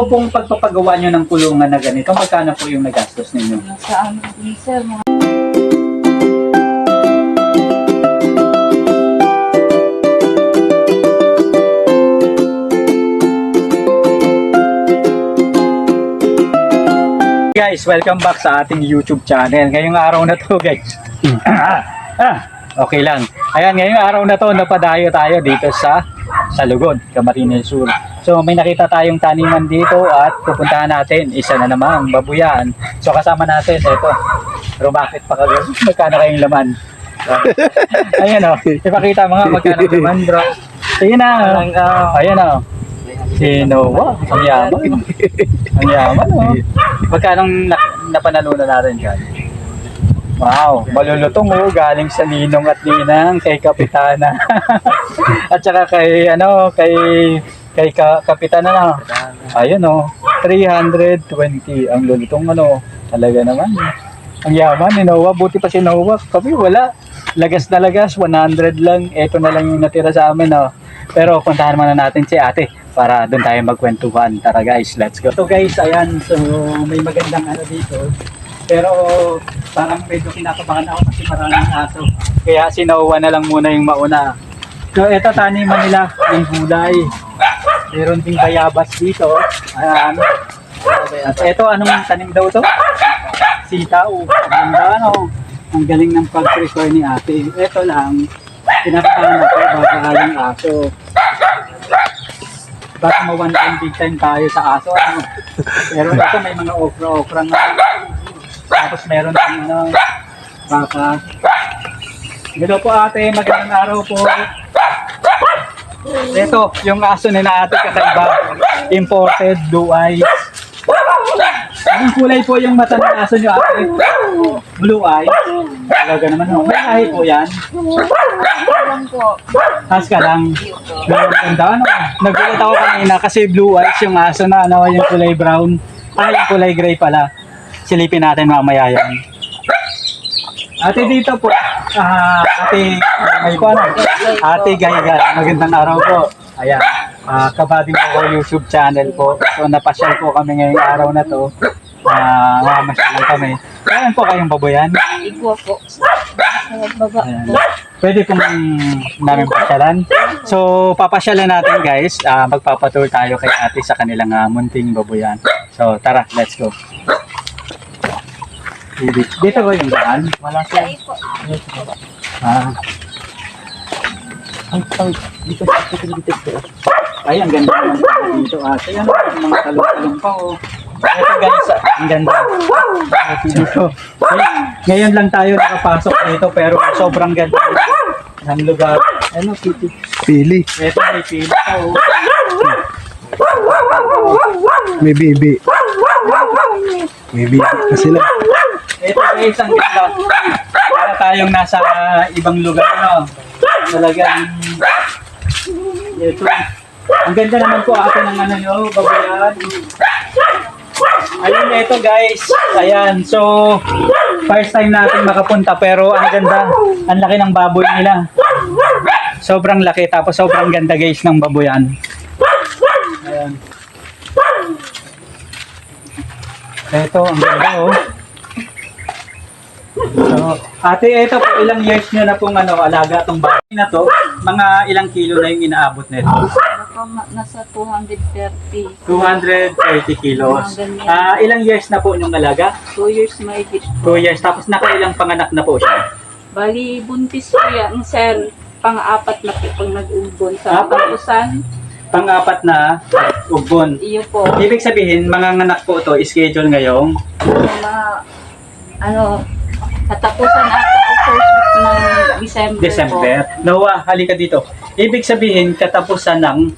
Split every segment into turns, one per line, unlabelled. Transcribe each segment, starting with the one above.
Kung pong pagpapagawa nyo ng kulungan na ganito, magkano po yung nagastos ninyo?
Nasa ano din sir, mga
Guys, welcome back sa ating YouTube channel. Ngayong araw na to, guys. ah, ah, okay lang. Ayan, ngayong araw na to, napadayo tayo dito sa Salugod, Camarines Sur. So, may nakita tayong taniman dito at pupuntahan natin. Isa na naman, babuyan. So, kasama natin, ito. Pero bakit pa kagad? Magkano kayong laman? So, ayan o, ipakita mga magkano laman, bro. Ayan na. Ayan o. Si Noah, ang yaman. Ang yaman, oh. Magkano na, napanalunan natin dyan? Wow, malulutong oh, galing sa ninong at ninang kay Kapitana. at saka kay, ano, kay, kay ka, Kapitana na. Ayun oh, 320 ang lulutong ano. Talaga naman. Ang yaman ni Noah, buti pa si Noah. Kami wala. Lagas na lagas, 100 lang. Ito na lang yung natira sa amin oh. Pero puntahan muna natin si ate para doon tayo magkwentuhan. Tara guys, let's go. So guys, ayan. So may magandang ano dito. Pero parang medyo kinakabahan ako kasi maraming aso. Kaya si Noah na lang muna yung mauna. So ito taniman nila ng gulay. Meron ding bayabas dito. Ayan. Ito, anong tanim daw to? Sitaw. Ang ano? Ang galing ng pag-prepare ni ate. Ito lang, pinapakain ako baka yung aso. Baka ma-one time big time tayo sa aso. Ano? Pero ito may mga okra-okra nga. Tapos meron din ano, baka. Hello po ate, magandang araw po. Ito, yung aso ni na ate kakaiba. Imported blue eyes. Anong kulay po yung mata ng aso nyo ate? Blue eyes. Talaga naman. oh. May lahi po yan. Has ka lang. Ang ganda ano. Nagulat ako kanina kasi blue eyes yung aso na ano yung kulay brown. Ah, yung kulay gray pala. Silipin natin mamaya yan. Ate dito po. Ah, ate, may po ano? Ate Gayga. Magandang araw po. Ayan. Ah, kabading ko YouTube channel po. So napasyal po kami ngayong araw na to. Ah, mamasyal lang kami. Ayan po kayong baboyan.
Igwa po. Baba po.
Pwede pong namin pasyalan. So, papasyalan natin guys. Ah, magpapatour tayo kay ate sa kanilang ah, munting babuyan. So, tara, let's go. Dito, dito ko yung daan. Wala siya. Ah. Ay, ay, dito sa dito dito. Ay, ang ganda naman dito. Ah, kaya ano, mga talong-talong pa oh. Ito guys, ah, ang ganda. Dito. Ay, ngayon lang tayo nakapasok dito pero sobrang ganda ng lugar. Ano, Piti?
Pili.
Ito may pili pa oh.
May bibi. May bibi pa sila.
Ito guys, ang ganda. Para tayong nasa ibang lugar, no? Talagang, ito. Ang ganda naman po ate ng ano nyo, babayan. Ayun, ito guys. Ayan, so, first time natin makapunta pero ang ganda. Ang laki ng baboy nila. Sobrang laki tapos sobrang ganda guys ng baboyan. Ayan. Ito, ang ganda oh. So, ate, ito po, ilang years nyo na pong ano, alaga itong baboy na to? Mga ilang kilo na yung inaabot nito?
Ma- nasa 230.
230 kilos. Ah, ilang years na po yung alaga?
2 years may git.
2 years. Tapos nakailang panganak na po siya.
Bali, buntis ko yan, sir. Pang-apat na po pag nag-ubon sa
Apat?
kapusan.
Pang-apat na ugbon.
Iyo po.
Ibig sabihin, mga nganak po to schedule ngayong
Mga, ano, katapusan ata o first week ng December,
December. Noah, halika dito. Ibig sabihin, katapusan ng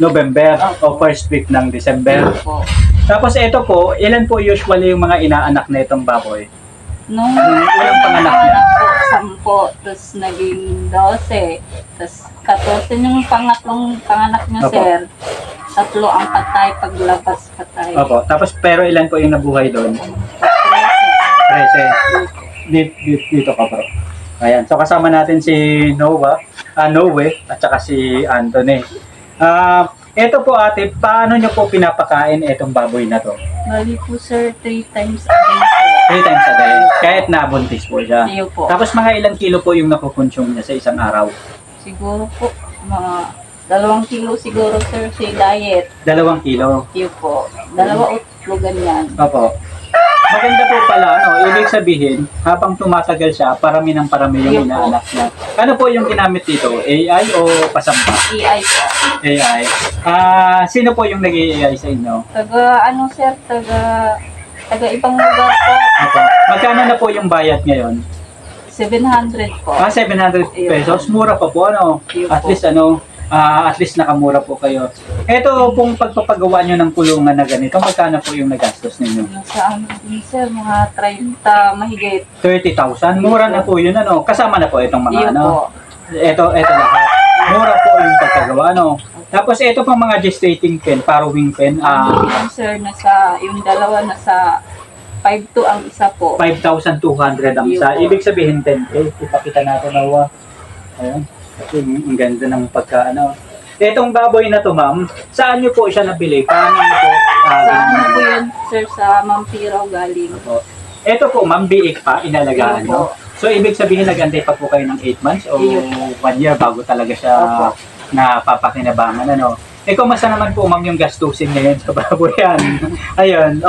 November o first week ng December.
po. Po.
Tapos ito po, ilan po usually yung mga inaanak na itong baboy? Yung unang panganak niya?
po, sampo, tapos naging 12, tapos 14 yung pangatlong panganak niya,
Opo.
sir. Tatlo ang patay, paglabas patay.
Opo. Tapos pero ilan po yung nabuhay doon? 13. Dito, dito, dito ka bro. Ayan. So kasama natin si Noah, ah, Noe, at saka si Anthony. Ah, Ito po ate, paano nyo po pinapakain itong baboy na to?
Bali po sir, three times a day po.
Three times a day, kahit nabuntis po siya.
Iyo po.
Tapos mga ilang kilo po yung nakukonsume niya sa isang araw?
Siguro po, mga dalawang kilo siguro sir si diet.
Dalawang kilo.
Iyo po. Dalawa utlo ganyan.
Opo. Maganda po pala, ano, ibig sabihin, habang tumatagal siya, parami ng parami yung inaanak niya. Ano po yung ginamit dito? AI o pasamba?
EI po.
AI. Ah, sino po yung nag-AI sa inyo?
Taga ano sir, taga taga ibang lugar po.
Opo. Magkano na po yung bayad ngayon?
700 po.
Ah, 700 pesos. Mura pa po, ano? At least, ano, ah, at least nakamura po kayo. Ito, kung pagpapagawa nyo ng kulungan na ganito, magkano po yung nagastos ninyo?
Nasa ano sir, mga 30 mahigit.
30,000? Mura na po yun, ano? Kasama na po itong mga,
Iyo
ano?
po.
Ito, ito lahat. Mura po yung pagkagawa, no? Tapos ito pang mga gestating pen, farrowing pen, ah,
din sir, nasa, yung dalawa nasa 5 to ang isa po.
5,200 ang isa.
Yun po.
Ibig sabihin 10K. Ipakita natin na wa. Ayan. Kasi ang ganda ng pagka, ano. Itong baboy na to, ma'am, saan niyo po siya nabili? Paano niyo po? ah,
Sa ano po yun sir, sa Mampiraw galing.
Po. Ito po, ma'am, biik pa, inalagaan
po.
So, ibig sabihin, nag-antay pa po kayo ng 8 months o
Iyo
1 year bago talaga siya
Opo.
napapakinabangan, ano? Kung masa naman po, ma'am, yung gastusin ngayon sa baboyan. Ayun,